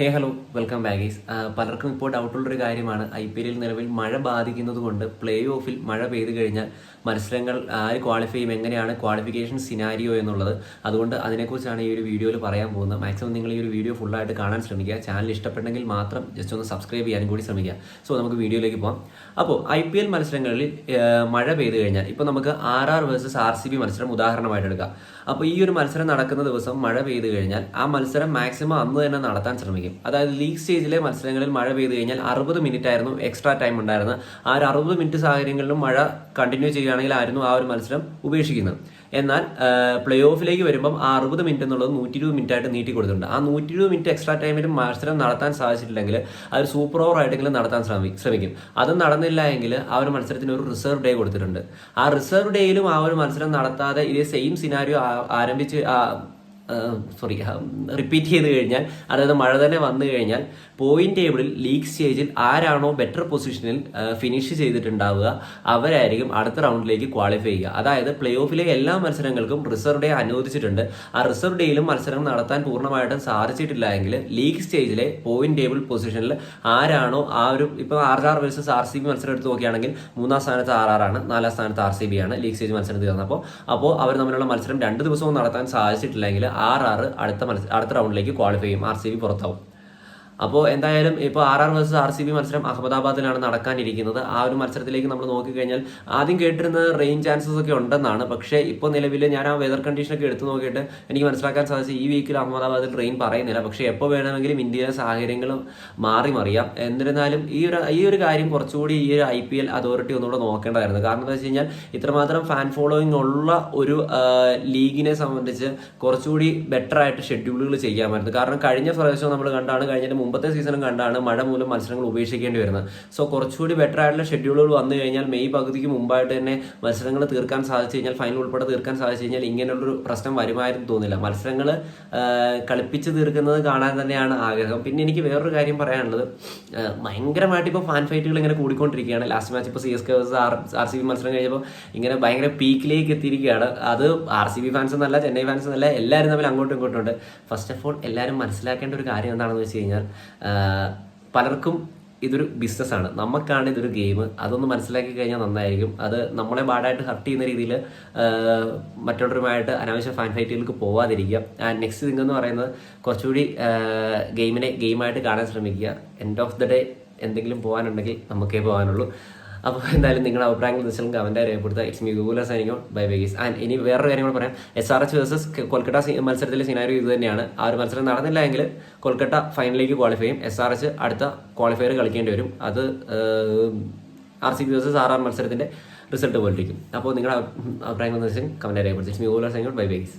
ഹേ hello welcome ബാഗീസ് പലർക്കും ഇപ്പോൾ ഡൗട്ടുള്ളൊരു കാര്യമാണ്. ഐ പി എല്ലിൽ നിലവിൽ മഴ ബാധിക്കുന്നത് കൊണ്ട് പ്ലേ ഓഫിൽ മഴ പെയ്തു കഴിഞ്ഞാൽ മത്സരങ്ങൾ ആര് ക്വാളിഫൈ ചെയ്യും എങ്ങനെയാണ് ക്വാളിഫിക്കേഷൻ സിനാരിയോ എന്നുള്ളത്. അതുകൊണ്ട് അതിനെക്കുറിച്ചാണ് ഈ ഒരു വീഡിയോയിൽ പറയാൻ പോകുന്നത്. മാക്സിമം നിങ്ങൾ ഈ ഒരു വീഡിയോ ഫുള്ളായിട്ട് കാണാൻ ശ്രമിക്കുക. ചാനൽ ഇഷ്ടപ്പെട്ടെങ്കിൽ മാത്രം ജസ്റ്റ് ഒന്ന് സബ്സ്ക്രൈബ് ചെയ്യാനും കൂടി ശ്രമിക്കുക. സോ നമുക്ക് വീഡിയോയിലേക്ക് പോകാം അപ്പോൾ ഐ പി എൽ മത്സരങ്ങളിൽ മഴ പെയ്തു കഴിഞ്ഞാൽ ഇപ്പോൾ നമുക്ക് R R versus R C B മത്സരം ഉദാഹരണമായിട്ട് എടുക്കാം. അപ്പോൾ ഈ ഒരു മത്സരം നടക്കുന്ന ദിവസം മഴ പെയ്തു കഴിഞ്ഞാൽ ആ മത്സരം മാക്സിമം അന്ന് തന്നെ നടത്താൻ ശ്രമിക്കും അതായത് ലീഗ് സ്റ്റേജിലെ മത്സരങ്ങളിൽ മഴ പെയ്തു കഴിഞ്ഞാൽ അറുപത് മിനിറ്റ് ആയിരുന്നു എക്സ്ട്രാ ടൈം ഉണ്ടായിരുന്നത്. ആ ഒരു അറുപത് മിനിറ്റ് സാഹചര്യങ്ങളിലും മഴ കണ്ടിന്യൂ ചെയ്യുകയാണെങ്കിൽ ആയിരുന്നു ആ ഒരു മത്സരം ഉപേക്ഷിക്കുന്നത്. എന്നാൽ പ്ലേ ഓഫിലേക്ക് വരുമ്പം ആ അറുപത് മിനിറ്റ് എന്നുള്ളത് നൂറ്റി ഇരുപത് മിനിറ്റ് ആയിട്ട് നീട്ടി കൊടുത്തിട്ടുണ്ട്. ആ നൂറ്റി ഇരുപത് മിനിറ്റ് എക്സ്ട്രാ ടൈമിൽ മത്സരം നടത്താൻ സാധിച്ചിട്ടില്ലെങ്കിൽ അത് സൂപ്പർ ഓവർ ആയിട്ടെങ്കിലും നടത്താൻ ശ്രമി ശ്രമിക്കും. അത് നടന്നില്ല എങ്കിൽ ആ ഒരു മത്സരത്തിന് ഒരു റിസർവ് ഡേ കൊടുത്തിട്ടുണ്ട്. ആ റിസർവ് ഡേയിലും ആ ഒരു മത്സരം നടത്താതെ ഇതേ സെയിം സിനാരിയോ ആരംഭിച്ച് സോറി റിപ്പീറ്റ് ചെയ്ത് കഴിഞ്ഞാൽ അതായത് മഴ തന്നെ വന്നു കഴിഞ്ഞാൽ പോയിന്റ് ടേബിളിൽ ലീഗ് സ്റ്റേജിൽ ആരാണോ ബെറ്റർ പൊസിഷനിൽ ഫിനിഷ് ചെയ്തിട്ടുണ്ടാവുക അവരായിരിക്കും അടുത്ത റൗണ്ടിലേക്ക് ക്വാളിഫൈ ചെയ്യുക. അതായത് പ്ലേ ഓഫിലെ എല്ലാ മത്സരങ്ങൾക്കും റിസർവ് ഡേ അനുവദിച്ചിട്ടുണ്ട്. ആ റിസർവ് ഡേയിലും മത്സരം നടത്താൻ പൂർണമായിട്ടും സാധിച്ചിട്ടില്ല എങ്കിൽ ലീഗ് സ്റ്റേജിലെ പോയിന്റ് ടേബിൾ പൊസിഷനിൽ ആരാണോ ആ ഒരു ഇപ്പോൾ R R versus R C B മത്സരം എടുത്ത് നോക്കുകയാണെങ്കിൽ മൂന്നാം സ്ഥാനത്ത് ആർ ആർ ആണ് നാലാം സ്ഥാനത്ത് ആർ സി ബി ആണ് ലീഗ് സ്റ്റേജ് മത്സരം തീർന്നപ്പോൾ അപ്പോൾ അവർ തമ്മിലുള്ള മത്സരം രണ്ട് ദിവസവും നടത്താൻ സാധിച്ചിട്ടില്ലെങ്കിൽ ആർ ആർ അടുത്ത മത്സരം അടുത്ത റൗണ്ടിലേക്ക് ക്വാളിഫൈ ചെയ്യും. ആർ സി ബി പുറത്താവും. അപ്പോൾ എന്തായാലും ഇപ്പോൾ R R versus R C B മത്സരം അഹമ്മദാബാദിലാണ് നടക്കാനിരിക്കുന്നത്. ആ ഒരു മത്സരത്തിലേക്ക് നമ്മൾ നോക്കിക്കഴിഞ്ഞാൽ ആദ്യം കേട്ടിരുന്ന റെയിൻ ചാൻസസ് ഒക്കെ ഉണ്ടെന്നാണ്. പക്ഷേ ഇപ്പോൾ നിലവിൽ ഞാൻ ആ വെതർ കണ്ടീഷനൊക്കെ എടുത്തു നോക്കിയിട്ട് എനിക്ക് മനസ്സിലാക്കാൻ സാധിച്ചു ഈ വീക്കിൽ അഹമ്മദാബാദിൽ റെയിൻ പറയുന്നില്ല. പക്ഷേ എപ്പോൾ വേണമെങ്കിലും ഇന്ത്യയിലെ സാഹചര്യങ്ങൾ മാറി മറിയാം. എന്നിരുന്നാലും ഈ ഒരു ഈ ഒരു കാര്യം കുറച്ചുകൂടി ഈ ഒരു ഐ പി എൽ അതോറിറ്റി ഒന്നുകൂടെ നോക്കേണ്ടതായിരുന്നു. കാരണം എന്താ വെച്ച് കഴിഞ്ഞാൽ ഇത്രമാത്രം ഫാൻ ഫോളോയിങ് ഉള്ള ഒരു ലീഗിനെ സംബന്ധിച്ച് കുറച്ചുകൂടി ബെറ്റർ ആയിട്ട് ഷെഡ്യൂളുകൾ ചെയ്യാമായിരുന്നു. കാരണം കഴിഞ്ഞ പ്രാവശ്യം നമ്മൾ കണ്ടാണ് കഴിഞ്ഞ മുമ്പത്തെ സീസണും കണ്ടാണ് മഴ മൂലം മത്സരങ്ങൾ ഉപേക്ഷിക്കേണ്ടി വരുന്നത്. സോ കുറച്ചുകൂടി ബെറ്റർ ആയിട്ടുള്ള ഷെഡ്യൂളുകൾ വന്നു കഴിഞ്ഞാൽ മെയ് പകുതിക്ക് മുമ്പായിട്ട് തന്നെ മത്സരങ്ങൾ തീർക്കാൻ സാധിച്ചു കഴിഞ്ഞാൽ ഫൈനൽ ഉൾപ്പെടെ തീർക്കാൻ സാധിച്ചു കഴിഞ്ഞാൽ ഇങ്ങനെയുള്ളൊരു പ്രശ്നം വരുമായിരുന്നു തോന്നില്ല മത്സരങ്ങൾ കളിപ്പിച്ച് തീർക്കുന്നത് കാണാൻ തന്നെയാണ് ആഗ്രഹം. പിന്നെ എനിക്ക് വേറൊരു കാര്യം പറയാനുള്ളത്. ഭയങ്കരമായിട്ട് ഇപ്പോൾ ഫാൻ ഫൈറ്റുകൾ ഇങ്ങനെ കൂടിക്കൊണ്ടിരിക്കുകയാണ്. ലാസ്റ്റ് മാച്ച് ഇപ്പോൾ C S K R R C B മത്സരം കഴിഞ്ഞപ്പോൾ ഇങ്ങനെ ഭയങ്കര പീക്കിലേക്ക് എത്തിയിരിക്കുകയാണ്. അത് ആർ സി ബി ഫാൻസ് എന്നല്ല ചെന്നൈ ഫാൻസ് എന്നല്ല എല്ലാവരും തമ്മിൽ അങ്ങോട്ടും ഇങ്ങോട്ടും ഉണ്ട്. ഫസ്റ്റ് ഓഫ് ഓൾ എല്ലാവരും മനസ്സിലാക്കേണ്ട ഒരു കാര്യം എന്താണെന്ന് വെച്ച് കഴിഞ്ഞാൽ പലർക്കും ഇതൊരു ബിസിനസ്സാണ് നമുക്കാണ് ഇതൊരു ഗെയിം അതൊന്ന് മനസ്സിലാക്കി കഴിഞ്ഞാൽ നന്നായിരിക്കും. അത് നമ്മളെ ബാഡായിട്ട് ഹർട്ട് ചെയ്യുന്ന രീതിയിൽ മറ്റുള്ളവരുമായിട്ട് അനാവശ്യ ഫാൻ ഫൈറ്റുകൾക്ക് പോവാതിരിക്കുക. നെക്സ്റ്റ് തിങ് എന്ന് പറയുന്നത് കുറച്ചുകൂടി ഗെയിമിനെ ഗെയിമായിട്ട് കാണാൻ ശ്രമിക്കുക. എൻഡ് ഓഫ് ദ ഡേ എന്തെങ്കിലും പോകാനുണ്ടെങ്കിൽ നമുക്കേ പോകാനുള്ളൂ അപ്പോൾ എന്തായാലും നിങ്ങളുടെ അഭിപ്രായങ്ങൾ തീർച്ചയായും കമന്റായി രേഖപ്പെടുത്തുക. ഇറ്റ്സ് മീ ഗൂഗിൾ സൈനിക്കും ബൈ ബൈഗീസ് ആൻഡ് ഇനി വേറൊരു കാര്യം കൂടെ പറയാം. S R H versus Kolkata മത്സരത്തിലെ സിനാരിയോ ഇത് തന്നെയാണ്. ആ ഒരു മത്സരം നടന്നില്ല എങ്കിൽ കൊൽക്കട്ട ഫൈനലിലേക്ക് ക്വാളിഫൈ ചെയ്യും. എസ് ആർ എച്ച് അടുത്ത ക്വാളിഫയർ കളിക്കേണ്ടി വരും. അത് R C B versus R R മത്സരത്തിന്റെ റിസൾട്ട് പോലിരിക്കും. അപ്പോൾ നിങ്ങളുടെ അഭിപ്രായങ്ങൾ തീർച്ചയായും കമന്റ് രേഖപ്പെടുത്തുക. ഇറ്റ്സ് മീ ഗൂഗിൾ സൈനിക്കും ബൈ ബൈഗീസ്